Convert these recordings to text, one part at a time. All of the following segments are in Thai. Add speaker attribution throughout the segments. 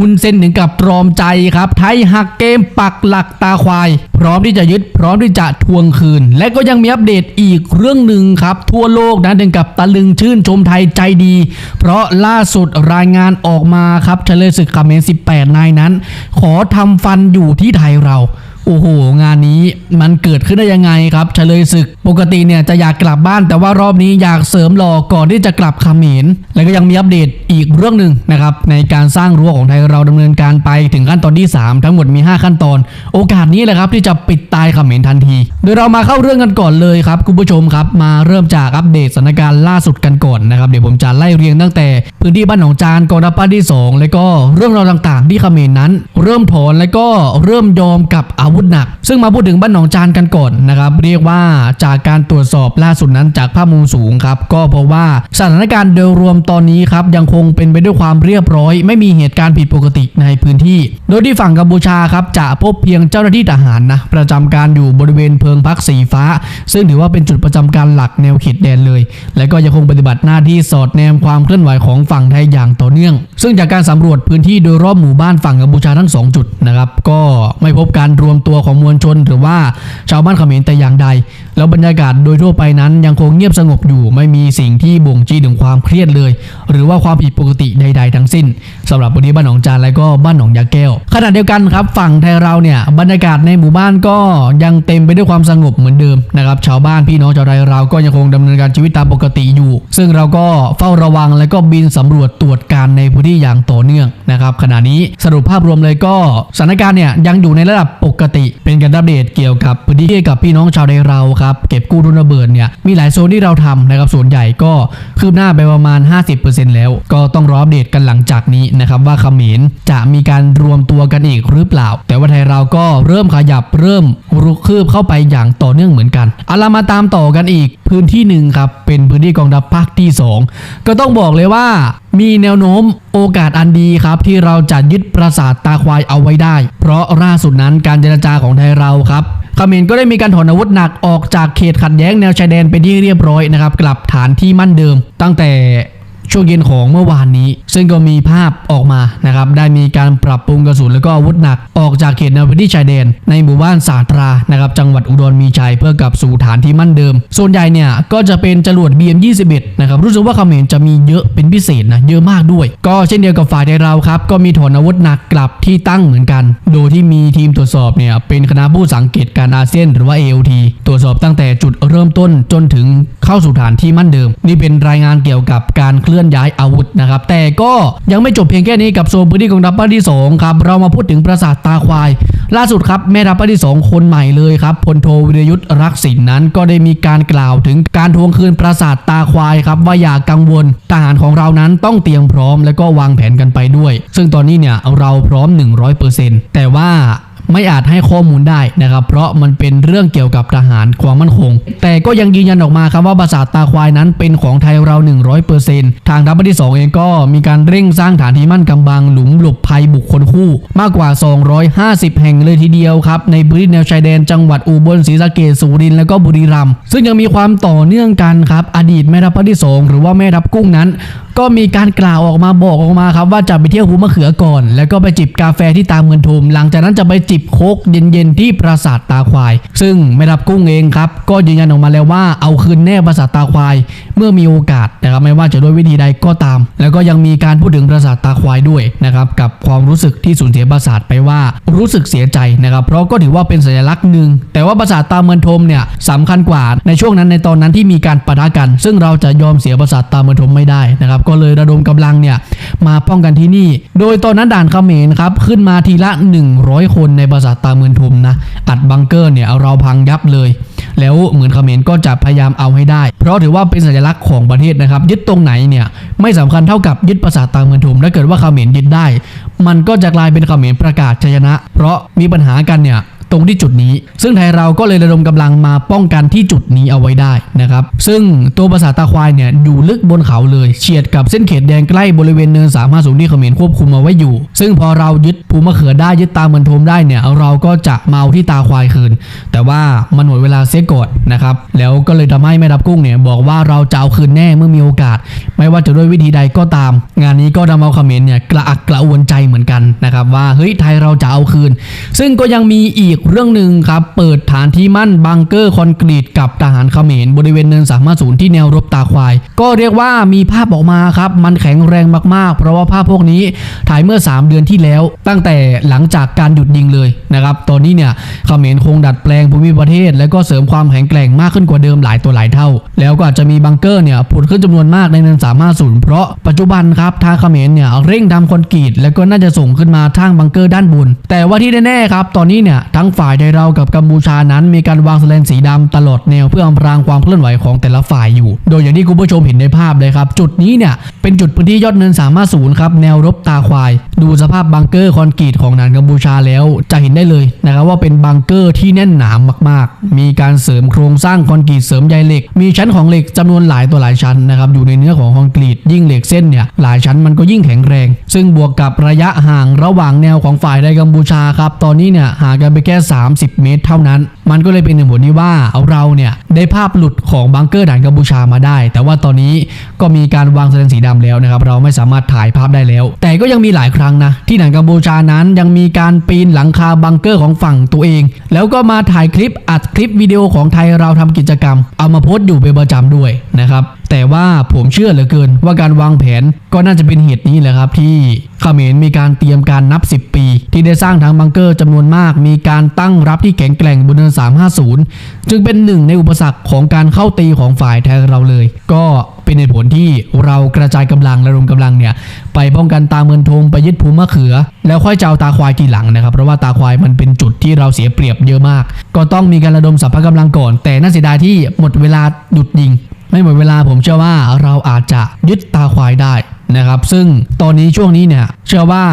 Speaker 1: ฮุนเซนถึงกับตรอมใจครับ ไทยหักเกมปักหลักตาควาย พร้อมที่จะยึดพร้อมที่จะทวงคืน และก็ยังมีอัปเดตอีกเรื่องหนึ่งครับ ทั่วโลกนะถึงกับตะลึงชื่นชมไทยใจดี เพราะล่าสุดรายงานออกมาครับเฉลยศึกคาเมน18 นายนั้น ขอทำฟันอยู่ที่ไทยเรา โอ้โห งานนี้มันเกิดขึ้นได้ยังไงครับเฉลยศึก ปกติเนี่ยจะอยากกลับบ้านแต่ว่ารอบนี้อยากเสริมหล่อก่อนที่จะกลับขมรแล้วก็ยังมีอัปเดตอีกเรื่องหนึ่งนะครับในการสร้างรั้วของไทยเราดำเนินการไปถึงขั้นตอนที่ 3 ทั้งหมดมี 5 ขั้นตอน โอกาสนี้แหละครับที่จะปิดตายขมรทันที โดยเรามาเข้าเรื่องกันก่อนเลยครับคุณผู้ชมครับมาเริ่มจากอัปเดตสถานการณ์ล่าสุดกันก่อนนะครับเดี๋ยวผมจะไล่เรียงตั้งแต่ พื้นที่บ้านหนองจานกองทัพภาคที่สองแล้วก็เรื่องราวต่างๆ ที่ขมรนั้น เริ่มถอนแล้วก็เริ่มยอมกับอาวุธหนัก ซึ่งมาพูดถึงบ้านหนองจานกันก่อนนะครับ เรียกว่าจากการตรวจสอบล่าสุดนั้นจากภาพมุมสูงครับ ก็พบว่าสถานการณ์โดยรวมตอนนี้ครับยังคงเป็นไปด้วยความเรียบร้อย ไม่มีเหตุการณ์ผิดปกติในพื้นที่ โดยที่ฝั่งกัมพูชาครับจะพบเพียงเจ้าหน้าที่ทหารนะประจำการอยู่บริเวณเพิงพักสีฟ้า ซึ่งถือว่าเป็นจุดประจำการหลักแนวเขตแดนเลย และก็ยังคงปฏิบัติหน้าที่สอดแนมความเคลื่อนไหวของฝั่งไทยอย่างต่อเนื่อง ซึ่งจากการสำรวจพื้นที่โดยรอบหมู่บ้านฝั่งกัมพูชาทั้งสองจุดนะครับก็ไม่พบการรวมตัวของมวลชน หรือว่าชาวบ้านเขมรแต่อย่างใด แล้วบรรยากาศโดยทั่วไปนั้นยังคงเงียบสงบอยู่ไม่มีสิ่งที่บ่งชี้ถึงความเครียดเลย หรือว่าความผิดปกติใด ๆ ทั้งสิ้นสำหรับวันนี้บ้านหนองจานและก็บ้านหนองยาแก้วขณะเดียวกันครับฝั่งไทยเราเนี่ยบรรยากาศในหมู่บ้านก็ยังเต็มไปด้วยความสงบเหมือนเดิมนะครับชาวบ้านพี่น้องชาวไทยเราก็ยังคงดำเนินการชีวิตตามปกติอยู่ ซึ่งเราก็เฝ้าระวังและก็บินสำรวจตรวจการในพื้นที่อย่างต่อเนื่องนะครับขณะนี้สรุปภาพรวมเลยก็สถานการณ์เนี่ยยังอยู่ในระดับปกติ เป็นการอัปเดตเกี่ยวกับพื้นที่กับพี่น้องชาวไทยเราครับเก็บกู้ทุนระเบิดเนี่ยมีหลายโซนที่เราทำนะครับส่วนใหญ่ก็คืบหน้าไปประมาณ 50%แล้ว ก็ต้องรออัปเดตกันหลังจากนี้นะครับว่าเขมรจะมีการรวมตัวกันอีกหรือเปล่า แต่ว่าไทยเราก็เริ่มขยับเริ่มรุกคืบเข้าไปอย่างต่อเนื่องเหมือนกันเอาละมาตามต่อกันอีกพื้นที่หนึ่งครับเป็นพื้นที่กองทัพภาคที่ 2 ก็ต้องบอกเลยว่ามีแนวโน้มโอกาสอันดีครับที่เราจะยึดปราสาทตาควายเอาไว้ได้ เพราะล่าสุดนั้นการเจรจาของไทยเราครับ เขมรก็ได้มีการถอนอาวุธหนักออกจากเขตขัดแย้งแนวชายแดนเป็นที่เรียบร้อยนะครับกลับฐานที่มั่นเดิม ตั้งแต่ ช่วงเย็นของเมื่อวานนี้ ซึ่งก็มีภาพออกมานะครับได้มีการปรับปรุงกระสุนแล้วก็อาวุธหนักออกจากเขตแนวพื้นที่ชายแดน ในหมู่บ้านสาตรานะครับจังหวัดอุดรมีชัยเพื่อกลับสู่ฐานที่มั่นเดิม ส่วนใหญ่เนี่ยก็จะเป็นจรวด BM21 นะครับรู้สึกว่าเขมรจะมีเยอะเป็นพิเศษนะเยอะมากด้วย ก็เช่นเดียวกับฝ่ายไทยเราครับก็มีถอนอาวุธหนักกลับที่ตั้งเหมือนกัน โดยที่มีทีมตรวจสอบเนี่ยเป็นคณะผู้สังเกตการอาเซียนหรือว่า AOT ตรวจสอบตั้งแต่จุดเริ่มต้นจนถึงเข้าสู่ฐานที่มั่นเดิม นี่เป็นรายงานเกี่ยวกับการเคลื่อนย้ายอาวุธนะครับ แต่ก็ยังไม่จบเพียงแค่นี้กับโซนพื้นที่ของทัพภาคที่2ครับเรามาพูดถึงปราสาทตาควาย ล่าสุดครับแม่ทัพภาคที่ 2 คนใหม่เลยครับพลโทวิรยุทธ์รักษินนั้น ก็ได้มีการกล่าวถึงการทวงคืนปราสาทตาควายครับว่าอย่ากังวลทหารของเรานั้นต้องเตรียมพร้อมและก็วางแผนกันไปด้วย ซึ่งตอนนี้เนี่ยเราพร้อม 100%แต่ว่า ไม่อาจให้ข้อมูลได้นะครับ เพราะมันเป็นเรื่องเกี่ยวกับทหารความมั่นคง แต่ก็ยังยืนยันออกมาครับว่าปราสาทตาควายนั้นเป็นของไทยเรา 100%ทางทัพที่ 2 เองก็มีการเร่งสร้างฐานที่มั่นกำบังหลุมหลบภัยบุคคลคู่ มากกว่า 250 แห่งเลยทีเดียวครับ ในพื้นที่แนวชายแดนจังหวัดอุบลศรีสะเกษสุรินทร์และก็บุรีรัมย์ซึ่งยังมีความต่อเนื่องกันครับอดีตแม่ทัพภาคที่ 2 หรือว่าแม่ทัพกุ้งนั้น ก็มีการกล่าวออกมาบอกออกมาครับว่าจะไปเที่ยวภูมะเขือก่อน แล้วก็ไปจิบกาแฟที่ตามเงินทุม หลังจากนั้นจะไปจิบโคกเย็นๆที่ปราสาทตาควาย ซึ่งไม่รับกุ้งเองครับ ก็ยืนยันออกมาแล้วว่าเอาคืนแน่ปราสาทตาควาย เมื่อมีโอกาสนะครับไม่ว่าจะด้วยวิธีใดก็ตาม แล้วก็ยังมีการพูดถึงปราสาทตาควายด้วยนะครับกับความรู้สึกที่สูญเสียปราสาทไปว่ารู้สึกเสียใจนะครับเพราะก็ถือว่าเป็นสัญลักษณ์หนึ่งแต่ว่าปราสาทตาเมือนทมเนี่ยสำคัญกว่าในช่วงนั้นในตอนนั้นที่มีการปะทะกัน ซึ่งเราจะยอมเสียปราสาทตาเมือนทมไม่ได้นะครับก็เลยระดมกำลังเนี่ยมาป้องกันที่นี่ โดยตอนนั้นด่านเขมรครับขึ้นมาทีละ 100 คนในปราสาทตาเมือนทมนะอัดบังเกอร์เนี่ยเอาเราพังยับเลย แล้วเหมือนเขมรก็จะพยายามเอาให้ได้ เพราะถือว่าเป็นสัญลักษณ์ของประเทศนะครับ ยึดตรงไหนเนี่ยไม่สำคัญเท่ากับยึดปราสาทตาเมืองทุมถ้าเกิดว่าเขมรยึดได้ มันก็จะกลายเป็นเขมรประกาศชัยชนะ เพราะมีปัญหากันเนี่ย ตรงที่จุดนี้ ซึ่งไทยเราก็เลยระดมกำลังมาป้องกันที่จุดนี้เอาไว้ได้นะครับ ซึ่งตัวปราสาทตาควายเนี่ยอยู่ลึกบนเขาเลยเฉียดกับเส้นเขตแดนใกล้บริเวณเนิน350ที่เขมรควบคุมเอาไว้อยู่ ซึ่งพอเรายึดภูมะเขือได้ยึดตาเมือนโทมได้เนี่ยเราก็จะเอาที่ตาควายคืน แต่ว่ามันหมดเวลาเสียก่อนนะครับแล้วก็เลยทำให้แม่ทัพกุ้งเนี่ยบอกว่าเราจะเอาคืนแน่เมื่อมีโอกาส ไม่ว่าจะด้วยวิธีใดก็ตาม งานนี้ก็ทำเอาเขมรเนี่ยกระอักกระอ่วนใจเหมือนกันนะครับว่าเฮ้ยไทยเราจะเอาคืน ซึ่งก็ยังมีอีกเรื่องหนึ่งครับ เปิดฐานที่มั่นบังเกอร์คอนกรีตกับทหารเขมรบริเวณเนินสามศูนย์ที่แนวรบตาควาย ก็เรียกว่ามีภาพออกมาครับ มันแข็งแรงมากๆ เพราะว่าภาพพวกนี้ถ่ายเมื่อ 3 เดือนที่แล้ว ตั้งแต่หลังจากการหยุดยิงเลยนะครับ ตอนนี้เนี่ยเขมรคงดัดแปลงภูมิประเทศ และก็เสริมความแข็งแกร่งมากขึ้นกว่าเดิมหลายตัวหลายเท่า แล้วก็อาจจะมีบังเกอร์เนี่ยผุดขึ้นจำนวนมากในเนิน350เพราะปัจจุบันครับทางเขมรเนี่ยเร่งทำคอนกรีตแล้วก็น่าจะส่งขึ้นมาทางบังเกอร์ด้านบน แต่ว่าที่แน่ๆครับตอนนี้เนี่ยทั้งฝ่ายไทยเรากับกัมพูชานั้นมีการวางแสลนสีดำตลอดแนวเพื่ออำพรางความเคลื่อนไหวของแต่ละฝ่ายอยู่ โดยอย่างที่คุณผู้ชมเห็นในภาพเลยครับ จุดนี้เนี่ยเป็นจุดพื้นที่ยอดเนิน350ครับแนวรบตาควาย ดูสภาพบังเกอร์คอนกรีตของทางกัมพูชาแล้ว จะเห็นได้เลยนะครับว่าเป็นบังเกอร์ที่แน่นหนามาก ๆ มีการเสริมโครงสร้างคอนกรีตเสริมใยเหล็ก มีชั้นของเหล็กจำนวนหลายตัวหลายชั้นนะครับอยู่ในเนื้อของคอนกรีตยิ่งเหล็กเส้นเนี่ยหลายชั้นมันก็ยิ่งแข็งแรง ซึ่งบวกกับระยะห่างระหว่างแนวของฝ่ายไทยกัมพูชาครับตอนนี้เนี่ยห่างกันไปแค่30 เมตรเท่านั้น มันก็เลยเป็นเหตุผลที่ว่าเราเนี่ยได้ภาพหลุดของบังเกอร์ด่านกัมพูชามาได้ แต่ว่าตอนนี้ก็มีการวางแสดงสีดำแล้วนะครับเราไม่สามารถถ่ายภาพได้แล้ว แต่ก็ยังมีหลายครั้งนะที่ด่านกัมพูชานั้นยังมีการปีนหลังคาบังเกอร์ของฝั่งตัวเอง แล้วก็มาถ่ายคลิปอัดคลิปวิดีโอของไทยเราทำกิจกรรม เอามาโพสต์อยู่เป็นประจำด้วยนะครับแต่ว่าผมเชื่อเหลือเกินว่าการวางแผนก็น่าจะเป็นเหตุนี้แหละครับที่เขมรมีการเตรียมการนับ 10 ปี ที่ได้สร้างทางบังเกอร์จำนวนมาก มีการตั้งรับที่แข็งแกร่งบนเนิน 350 จึงเป็นหนึ่งในอุปสรรคของการเข้าตีของฝ่ายไทยเราเลย ก็เป็นเหตุผลที่เรากระจายกำลังระดมกำลังเนี่ยไปป้องกันตาเมือนทงไปยึดภูมิมะเขือ แล้วค่อยจะเอาตาควายทีหลังนะครับเพราะว่าตาควายมันเป็นจุดที่เราเสียเปรียบเยอะมาก ก็ต้องมีการระดมสรรพกำลังก่อน แต่น่าเสียดายที่หมดเวลาหยุดยิง ไม่หมดเวลาผมเชื่อว่าเราอาจจะยึดตาควายได้นะครับ ซึ่งตอนนี้ช่วงนี้เนี่ยเชื่อว่า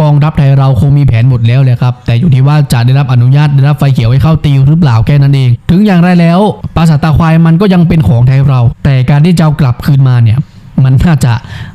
Speaker 1: กองทัพไทยเราคงมีแผนหมดแล้วเลยครับ แต่อยู่ที่ว่าจะได้รับอนุญาตได้รับไฟเขียวให้เข้าตีหรือเปล่าแค่นั้นเอง ถึงอย่างไรแล้วปราสาทตาควายมันก็ยังเป็นของไทยเรา แต่การที่จะเอากลับคืนมาเนี่ยมันน่าจะ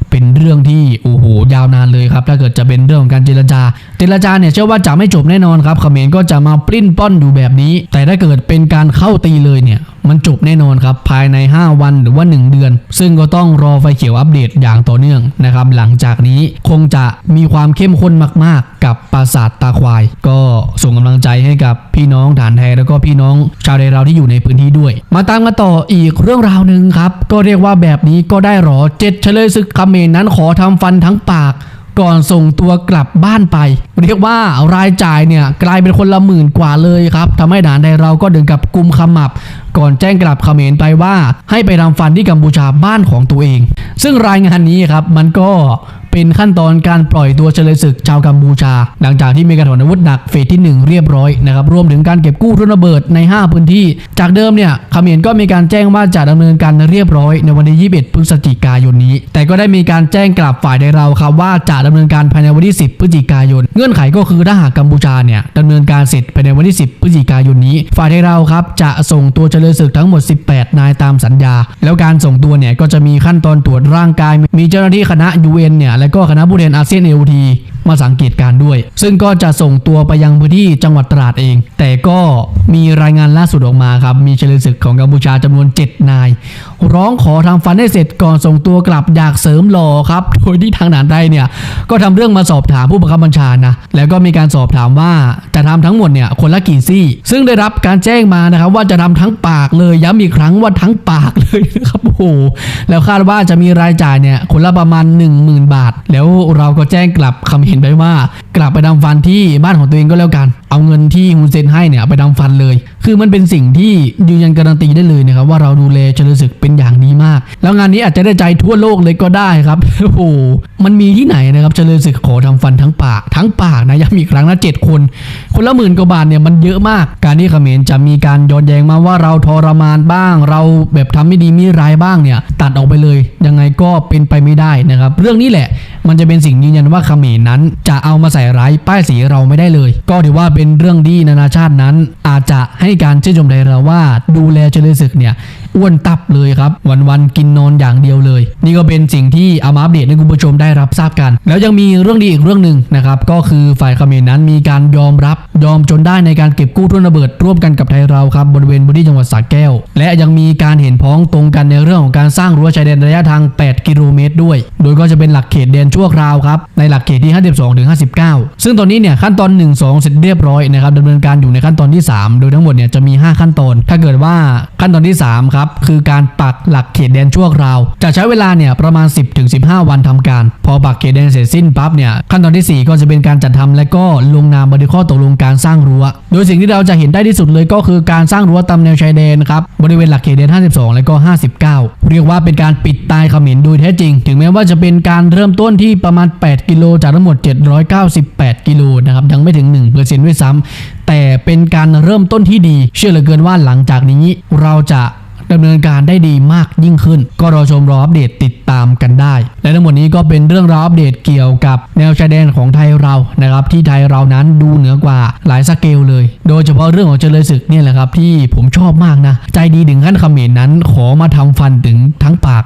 Speaker 1: เป็นเรื่องที่โอ้โหยาวนานเลยครับถ้าเกิดจะเป็นเรื่องของการเจรจา เจรจาเนี่ยเชื่อว่าจะไม่จบแน่นอนครับเขมรก็จะมาปลิ้นป้อนอยู่แบบนี้ แต่ถ้าเกิดเป็นการเข้าตีเลยเนี่ย มันจบแน่นอนครับภายใน 5 วันหรือว่า 1 เดือน ซึ่งก็ต้องรอไฟเขียวอัปเดตอย่างต่อเนื่องนะครับหลังจากนี้คงจะมีความเข้มข้นมาก ๆ กับปราสาทตาควาย ก็ส่งกำลังใจให้กับพี่น้องฐานไทยแล้วก็พี่น้องชาวไทยเราที่อยู่ในพื้นที่ด้วย มาตามกันต่ออีกเรื่องราวหนึ่งครับก็เรียกว่าแบบนี้ก็ได้หรอเจ็ดเฉลยศึกเมรนั้นขอทำฟันทั้งปาก ก่อนส่งตัวกลับบ้านไป เรียกว่ารายจ่ายเนี่ยกลายเป็นคนละหมื่นกว่าเลยครับทำให้ด่านใดเราก็ดึงกับกุมขมับ ก่อนแจ้งกลับเขมรไปว่า ให้ไปทำฟันที่กัมพูชาบ้านของตัวเอง ซึ่งรายงานนี้ครับมันก็ เป็นขั้นตอนการปล่อยตัวเฉลยศึกชาวกัมพูชา หลังจากที่มีการถอนอาวุธหนักเฟสที่ 1 เรียบร้อยนะครับรวมถึงการเก็บกู้ทุนระเบิดใน 5 พื้นที่ จากเดิมเนี่ยเขมรก็มีการแจ้งว่าจะดำเนินการเรียบร้อยในวันที่ 21 พฤศจิกายนนี้ แต่ก็ได้มีการแจ้งกลับฝ่ายใดเราครับว่าจะดำเนินการภายในวันที่ 10 พฤศจิกายน เงื่อนไขก็คือถ้าหากกัมพูชาเนี่ยดำเนินการเสร็จภายในวันที่ 10 พฤศจิกายนนี้ ฝ่ายใดเราครับจะส่งตัวเฉลยศึกทั้งหมด 18 นายตามสัญญา แล้วการส่งตัวเนี่ยก็จะมีขั้นตอนตรวจร่างกาย มีเจ้าหน้าที่คณะ UN เนี่ยและก็คณะผู้เรียนอาเซียนเอทีมาสังเกตการ์ด้วย ซึ่งก็จะส่งตัวไปยังพื้นที่จังหวัดตราดเอง แต่ก็มีรายงานล่าสุดออกมาครับ มีเฉลยศึกของกัมพูชาจำนวน 7 นาย ร้องขอทำฟันให้เสร็จก่อนส่งตัวกลับอยากเสริมหล่อครับ โดยที่ทางด่านไทยเนี่ยก็ทำเรื่องมาสอบถามผู้บังคับบัญชานะแล้วก็มีการสอบถามว่าจะทำทั้งหมดเนี่ยคนละกี่ซี่ ซึ่งได้รับการแจ้งมานะครับว่าจะทำทั้งปากเลยย้ำอีกครั้งว่าทั้งปากเลยนะครับโอ้โหแล้วคาดว่าจะมีรายจ่ายเนี่ยคนละประมาณ 10,000 บาท แล้วเราก็แจ้งกลับคำเห็นไปว่ากลับไปทำฟันที่บ้านของตัวเองก็แล้วกัน เอาเงินที่ฮุนเซนให้เนี่ยไปทำฟันเลย คือมันเป็นสิ่งที่ยืนยันการันตีได้เลยนะครับว่าเราดูแลเฉลยศึกเป็นอย่างดีมาก แล้วงานนี้อาจจะได้ใจทั่วโลกเลยก็ได้ครับโอ้โหมันมีที่ไหนนะครับเฉลยศึกขอทำฟันทั้งปาก ทั้งปากนะย้ำอีกครั้งนะเจ็ดคน คนละหมื่นกว่าบาทเนี่ยมันเยอะมาก การที่เขมรจะมีการย้อนแย้งมาว่าเราทรมานบ้าง เราแบบทำไม่ดีไม่ร้ายบ้างเนี่ยตัดออกไปเลยยังไงก็เป็นไปไม่ได้นะครับเรื่องนี้แหละ มันจะเป็นสิ่งยืนยันว่าเขมรนั้น จะเอามาใส่ร้ายป้ายสีเราไม่ได้เลย ก็ถือว่าเป็นเป็นเรื่องดีนานาชาตินั้น อาจจะให้การชื่นชมไทยเราว่าดูแลเจริญศึกเนี่ย อ้วนตับเลยครับ วันๆกินนอนอย่างเดียวเลย นี่ก็เป็นสิ่งที่เอามาอัปเดตให้คุณผู้ชมได้รับทราบกัน แล้วยังมีเรื่องดีอีกเรื่องหนึ่งนะครับก็คือฝ่ายเขมรนั้นมีการยอมรับยอมจนได้ในการเก็บกู้ทุ่นระเบิดร่วมกันกับไทยเราครับบริเวณพื้นที่จังหวัดสระแก้ว และยังมีการเห็นพ้องตรงกันในเรื่องของการสร้างรั้วชายแดนระยะทาง 8 กิโลเมตรด้วย โดยก็จะเป็นหลักเขตแดนชั่วคราวครับในหลักเขตที่ 52ถึง59 ซึ่งตอนนี้เนี่ยขั้นตอน 1 2 เสร็จเรียบร้อยนะครับดำเนินการอยู่ในขั้นตอนที่ 3 โดยทั้งหมดเนี่ยจะมี 5 ขั้นตอน ถ้าเกิดว่าขั้นตอนที่3ครับคือการปักหลักเขตแดนชั่วคราว จะใช้เวลาเนี่ยประมาณ 10ถึง15 วันทำการ พอปักเขตแดนเสร็จสิ้นปั๊บเนี่ยขั้นตอนทีสี่4 ก็จะเป็นการจัดทำและก็ลงนามบันทึกข้อตกลงการสร้างรั้ว โดยสิ่งที่เราจะเห็นได้ที่สุดเลยก็คือการสร้างรั้วตามแนวชายแดนครับบริเวณหลักเขตแดน 52 และก็ 59 เรียกว่าเป็นการปิดตายเขมรโดยแท้จริง ถึงแม้ว่าจะเป็นการเริ่มต้นที่ประมาณ 8 กิโลจากทั้งหมด 798 กิโลนะครับยังไม่ถึง1%ด้วยซ้ำแต่เป็นการเริ่มต้นที่ดี เชื่อเหลือเกินว่าหลังจากนี้เราจะ ดำเนินการได้ดีมากยิ่งขึ้น ก็รอชมรออัปเดตติดตามกันได้ และทั้งหมดนี้ก็เป็นเรื่องราวอัปเดตเกี่ยวกับแนวชายแดนของไทยเรานะครับที่ไทยเรานั้นดูเหนือกว่าหลายสเกลเลย โดยเฉพาะเรื่องของเจริญศึกเนี่ยแหละครับที่ผมชอบมากนะ ใจดีถึงขั้นคอมรนั้นขอมาทำฟันถึงทั้งปาก